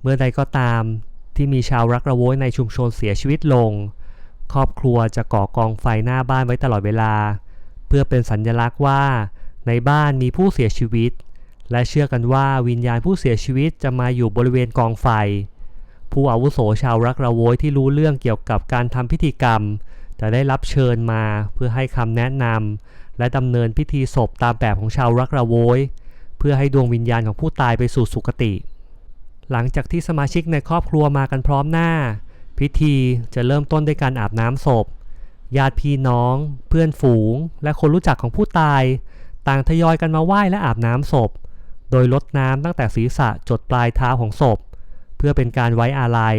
เมื่อใดก็ตามที่มีชาวรักระโวยในชุมชนเสียชีวิตลง ครอบครัวจะก่อกองไฟหน้าบ้านไว้ตลอดเวลา เพื่อเป็นสัญลักษณ์ว่า ในบ้านมีผู้เสียชีวิต และเชื่อกันว่าวิญญาณผู้เสียชีวิตจะมาอยู่บริเวณกองไฟ ผู้อาวุโสชาวรักระโวยที่รู้เรื่องเกี่ยวกับการทำพิธีกรรม จะได้รับเชิญมาเพื่อให้คำแนะนำและดำเนินพิธีศพตามแบบของชาวรักระโวยเพื่อให้ดวงวิญญาณของผู้ตายไปสู่สุคติ หลังจากที่สมาชิกในครอบครัวมากันพร้อมหน้า พิธีจะเริ่มต้นด้วยการอาบน้ำศพ ญาติพี่น้อง เพื่อนฝูง และคนรู้จักของผู้ตาย ต่างทยอยกันมาไหว้และอาบน้ำศพ โดยลดน้ำตั้งแต่ศีรษะจดปลายเท้าของศพ เพื่อเป็นการไว้อาลัย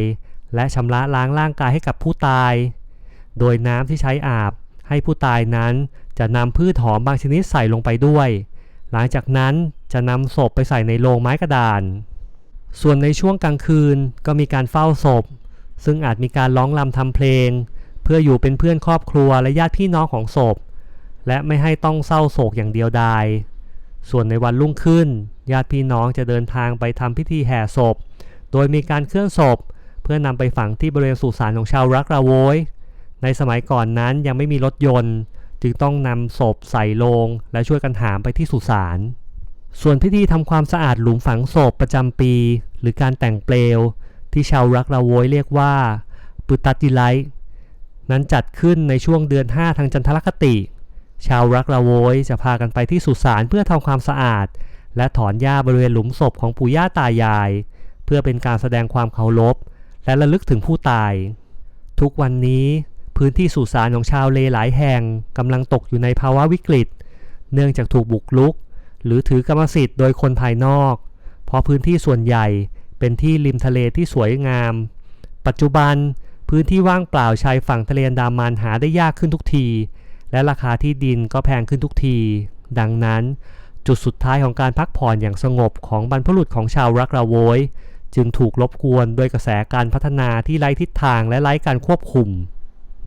และชำระล้างร่างกายให้กับผู้ตาย โดยน้ำที่ใช้อาบให้ผู้ตายนั้นจะนำพืชหอมบางชนิดใส่ลงไปด้วย หลังจากนั้นจะนำศพไปใส่ในโลงไม้กระดาน ส่วนในช่วงกลางคืนก็มีการเฝ้าศพ ซึ่งอาจมีการร้องรำทำเพลง เพื่ออยู่เป็นเพื่อนครอบครัวและญาติพี่น้องของศพ และไม่ให้ต้องเศร้าโศกอย่างเดียวดาย ส่วนในวันรุ่งขึ้น ญาติพี่น้องจะเดินทางไปทำพิธีแห่ศพ โดยมีการเคลื่อนศพ เพื่อนำไปฝังที่บริเวณสุสานของชาวรักราโวยในสมัยก่อนนั้นยังไม่มีรถยนต์ จึงต้องนำศพใส่โลง และช่วยกันหามไปที่สุสาน ส่วนพิธีทำความสะอาดหลุมฝังศพประจำปี หรือการแต่งเปลว ที่ชาวรักราโวยเรียกว่าปุตติไลนั้นจัดขึ้นในช่วงเดือน 5 ทางจันทรคติ ชาวรักราโวยจะพากันไปที่สุสานเพื่อทำความสะอาด และถอนหญ้าบริเวณหลุมศพของปู่ย่าตายาย เพื่อเป็นการแสดงความเคารพและระลึกถึงผู้ตาย ทุกวันนี้พื้นที่สุสานของชาวเลหลายแห่งกำลังตกอยู่ในภาวะวิกฤต เนื่องจากถูกบุกรุก หรือถือกรรมสิทธิ์โดยคนภายนอก เพราะพื้นที่ส่วนใหญ่เป็นที่ริมทะเลที่สวยงาม ปัจจุบันพื้นที่ว่างเปล่าชายฝั่งทะเลอันดามันหาได้ยากขึ้นทุกที และราคาที่ดินก็แพงขึ้นทุกที ดังนั้น จุดสุดท้ายของการพักผ่อนอย่างสงบของบรรพบุรุษของชาวรักราโวย จึงถูกรบกวนด้วยกระแสการพัฒนาที่ไร้ทิศทางและไร้การควบคุม